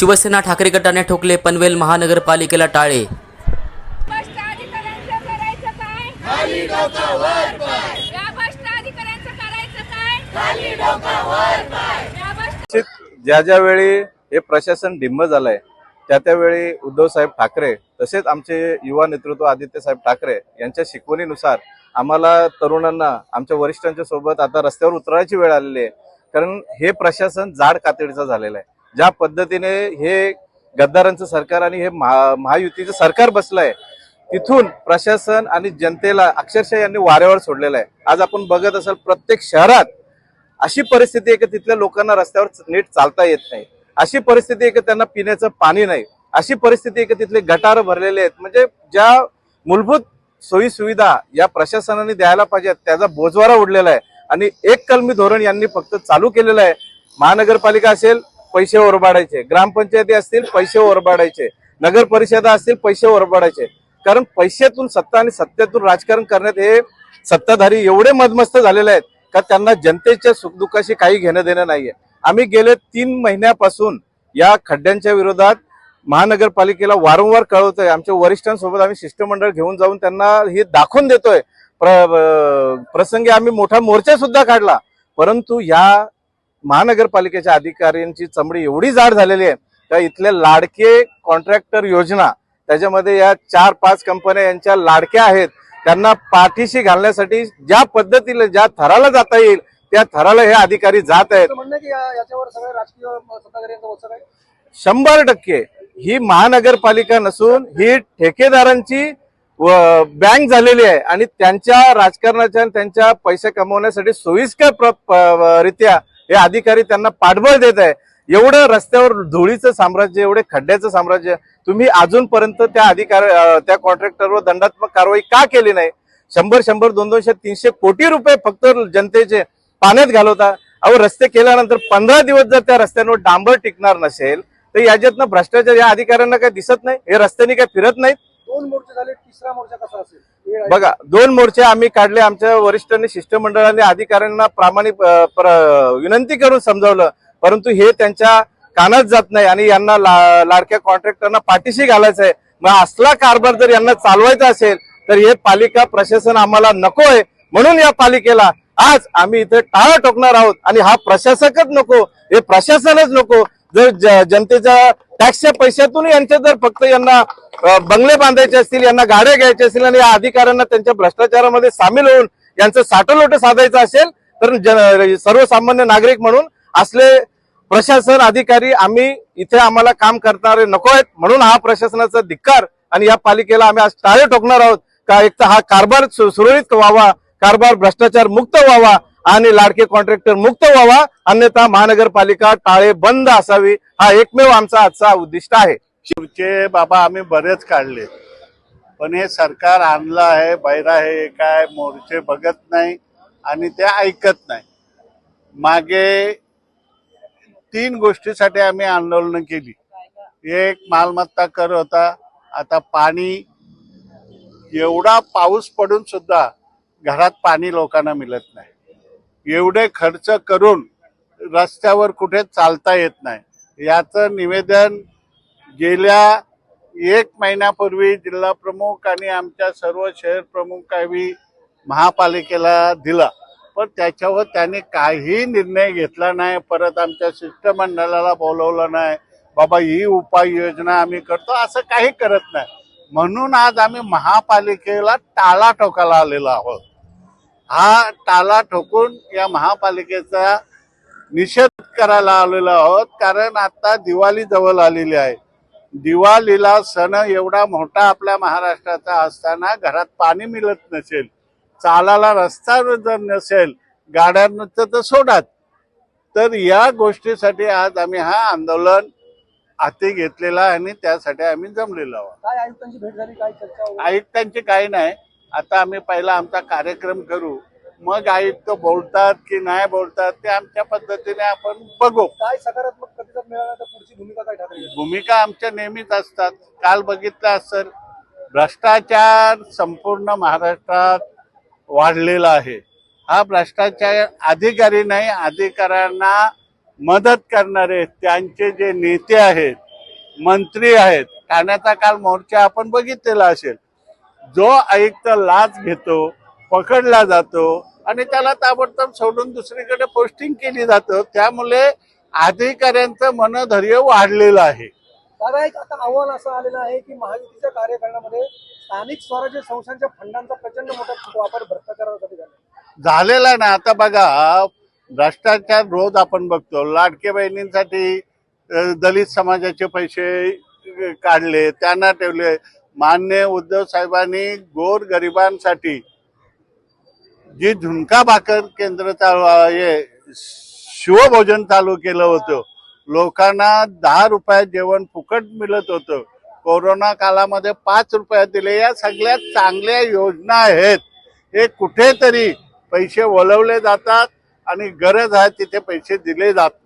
शिवसेना ठाकरे गटाने ठोकले पनवेल महानगरपालिकेला टाळे. ज्या ज्या वेळी हे प्रशासन ढिम्म झालंय त्या त्यावेळी उद्धव साहेब ठाकरे तसेच आमचे युवा नेतृत्व आदित्य साहेब ठाकरे यांच्या शिकवणीनुसार आम्हाला तरुणांना आमच्या वरिष्ठांच्या सोबत आता रस्त्यावर उतरायची वेळ आलेली आहे. कारण हे प्रशासन जाड कातडीचं झालेलं आहे. ज्या पद्धतीने हे गद्दारांचं सरकार आणि हे महा महायुतीचं सरकार बसलंय तिथून प्रशासन आणि जनतेला अक्षरशः यांनी वाऱ्यावर सोडलेलं आहे. आज आपण बघत असाल प्रत्येक शहरात अशी परिस्थिती आहे की तिथल्या लोकांना रस्त्यावर नीट चालता येत नाही. अशी परिस्थिती आहे की त्यांना पिण्याचं पाणी नाही. अशी परिस्थिती आहे की तिथले गटार भरलेले आहेत. म्हणजे ज्या मूलभूत सोयी सुविधा या प्रशासनाने द्यायला पाहिजेत त्याचा बोजवारा उडलेला आहे. आणि एक कलमी धोरण यांनी फक्त चालू केलेलं आहे. महानगरपालिका असेल पैसे ओरबाडायचे. ग्रामपंचायती असतील पैसे ओरबाडायचे. नगर परिषदा असतील पैसे ओरबाडायचे. कारण पैशातून सत्ता आणि सत्तेतून राजकारण करण्यात हे सत्ताधारी एवढे मदमस्त झालेले आहेत का त्यांना जनतेच्या सुखदुःखाशी काही घेणं देणं नाहीये. आम्ही गेले तीन महिन्यापासून या खड्ड्यांच्या विरोधात महानगरपालिकेला वारंवार कळवतोय. आमच्या वरिष्ठांसोबत आम्ही शिष्टमंडळ घेऊन जाऊन त्यांना हे दाखवून देतोय. प्र- प्रसंगी आम्ही मोठा मोर्चा सुद्धा काढला. परंतु या महानगरपालिकेच्या अधिकाऱ्यांची चमडी एवढी जाड झालेली आहे का इथले लाडके कॉन्ट्रॅक्टर योजना त्याच्यामध्ये या चार पाच कंपन्या यांच्या लाडक्या आहेत त्यांना पाठीशी घालण्यासाठी ज्या पद्धतीने ज्या थराला जाता येईल त्या थराला हे अधिकारी जात आहेत. शंभर टक्के. ही महानगरपालिका नसून ही ठेकेदारांची बँक झालेली आहे आणि त्यांच्या राजकारणाच्या त्यांच्या पैसे कमवण्यासाठी सोयीस्कर रित्या हे अधिकारी त्यांना पाठबळ देत आहे. एवढं रस्त्यावर धुळीचं साम्राज्य एवढे खड्ड्याचं साम्राज्य तुम्ही अजूनपर्यंत त्या अधिकार त्या कॉन्ट्रॅक्टरवर दंडात्मक कारवाई का केली नाही? शंभर शंभर दोन दोनशे तीनशे कोटी रुपये फक्त जनतेचे पाण्यात घालवता. अहो रस्ते केल्यानंतर पंधरा दिवस जर त्या रस्त्यांवर डांबर टिकणार नसेल तर याच्यातनं भ्रष्टाचार या अधिकाऱ्यांना काही दिसत नाही? हे रस्त्याने काही फिरत नाहीत? दोन मोर्चे झाले तिसरा मोर्चा कसा असेल? बघा दोन मोर्चे आम्ही काढले आमच्या वरिष्ठांनी शिष्टमंडळाने अधिकाऱ्यांना प्रामाणिक विनंती करून समजावलं. परंतु हे त्यांच्या कानात जात नाही आणि यांना ला- लाडक्या कॉन्ट्रॅक्टरना पाठीशी घालायचं आहे. मग असला कारभार जर यांना चालवायचा असेल तर हे पालिका प्रशासन आम्हाला नको आहे म्हणून या पालिकेला आज आम्ही इथे टाळा टोकणार आहोत. आणि हा प्रशासकच नको हे प्रशासनच नको. जर जनतेच्या टॅक्सच्या पैशातून यांचे जर फक्त यांना बंगले बांधायचे असतील यांना गाड्या घ्यायच्या असतील आणि या अधिकाऱ्यांना त्यांच्या भ्रष्टाचारामध्ये सामील होऊन यांचं साठलोट साधायचं असेल तर जन- सर्वसामान्य नागरिक म्हणून असले प्रशासन अधिकारी आम्ही इथे आम्हाला काम करणारे नको आहेत. म्हणून हा प्रशासनाचा धिक्कार आणि या पालिकेला आम्ही आज टाळे ठोकणार आहोत. का एक तर हा कारभार सुरळीत व्हावा कारभार भ्रष्टाचार मुक्त व्हावा आणि लाडके कॉन्ट्रॅक्टर मुक्त व्हावा अन्यथा महानगरपालिका टाळे बंद असावी हा एकमेव आमचा आजचा उद्दिष्ट आहे. शिवचे बाबा आम्ही बरेच काढले. पण हे सरकार आणलं आहे बैरा आहे काय मोर्चे बघत नाही आणि ते ऐकत नाही. मागे तीन गोष्टीसाठी आम्ही आंदोलन केली. एक मालमत्ता कर होता आता पाणी एवढा पाऊस पडून सुद्धा घरात पाणी लोकांना मिळत नाही. एवढे खर्च करून रस्त्यावर कुठे चालता येत नाही. याचं निवेदन गेल्या एक महिन्यापूर्वी जिल्हा प्रमुख आणि आमच्या सर्व शहर प्रमुखांनी महापालिकेला दिला. पण त्याच्यावर त्यांनी काही निर्णय घेतला नाही. परत आमच्या शिष्टमंडळाला बोलवलं नाही. बाबा ही उपाययोजना आम्ही करतो. असं काही करत नाही. म्हणून आज आम्ही महापालिकेला टाळा टोकाला आलेलो आहोत. हा टाळा ठोकून या महापालिकेचा निषेध करायला आलेलो आहोत. कारण आता दिवाळी जवळ आलेली आहे. दिवाळीला सण एवढा मोठा आपल्या महाराष्ट्राचा असताना घरात पाणी मिळत नसेल चालायला रस्ता जर नसेल गाड्यांचं तर सोडात. तर या गोष्टीसाठी आज आम्ही हा आंदोलन हाती घेतलेला आहे आणि त्यासाठी आम्ही जमलेलो आहोत. काय आयुक्तांची भेट झाली? काय चर्चा वगैरे? आयुक्तांचे काही नाही. आता आम्ही पहिला आमचा कार्यक्रम करू. मग आयुक्त बोलतात की नाही बोलतात ते आमच्या पद्धतीने आपण बघू. काय सकारात्मक प्रतिसाद मिळाला तर पुढची भूमिका काय ठाकरे भूमिका आमच्या नेहमीच असतात. काल बघितलं असेल भ्रष्टाचार संपूर्ण महाराष्ट्रात वाढलेला आहे. हा भ्रष्टाचार अधिकारी नाही अधिकाऱ्यांना मदत करणारे त्यांचे जे नेते आहेत मंत्री आहेत ठाण्याचा काल मोर्चा आपण बघितलेला असेल. जो आयुक्त लाच घेतो पकडला जातो आणि त्याला ताबडतोब सोडून दुसरीकडे पोस्टिंग केली जातं त्यामुळे अधिकाऱ्यांचं मनधैर्य वाढलेलं आहे. दादा एक आता आव्हान असं आलेलं आहे की महायुतीच्या कार्यकाळामध्ये स्थानिक स्वराज्य संस्थांच्या फंडांचा प्रचंड मोठा वापर भ्रष्टाचारासाठी झाला. झालेला ना आता बघा भ्रष्टाचार रोज आपण बघतो. लाडके बहिणींसाठी दलित समाजाचे पैसे काढले त्यांना ठेवले. मान्य उद्धव साहेबांनी गोर गरिबांसाठी जी झुणका भाकर केंद्र चालू हे शिवभोजन चालू केलं होतं लोकांना दहा रुपयात जेवण फुकट मिळत होतं. कोरोना काळामध्ये पाच रुपयात दिले. या सगळ्यात चांगल्या योजना आहेत. हे कुठेतरी पैसे वळवले जातात आणि गरज आहे तिथे पैसे दिले जातात.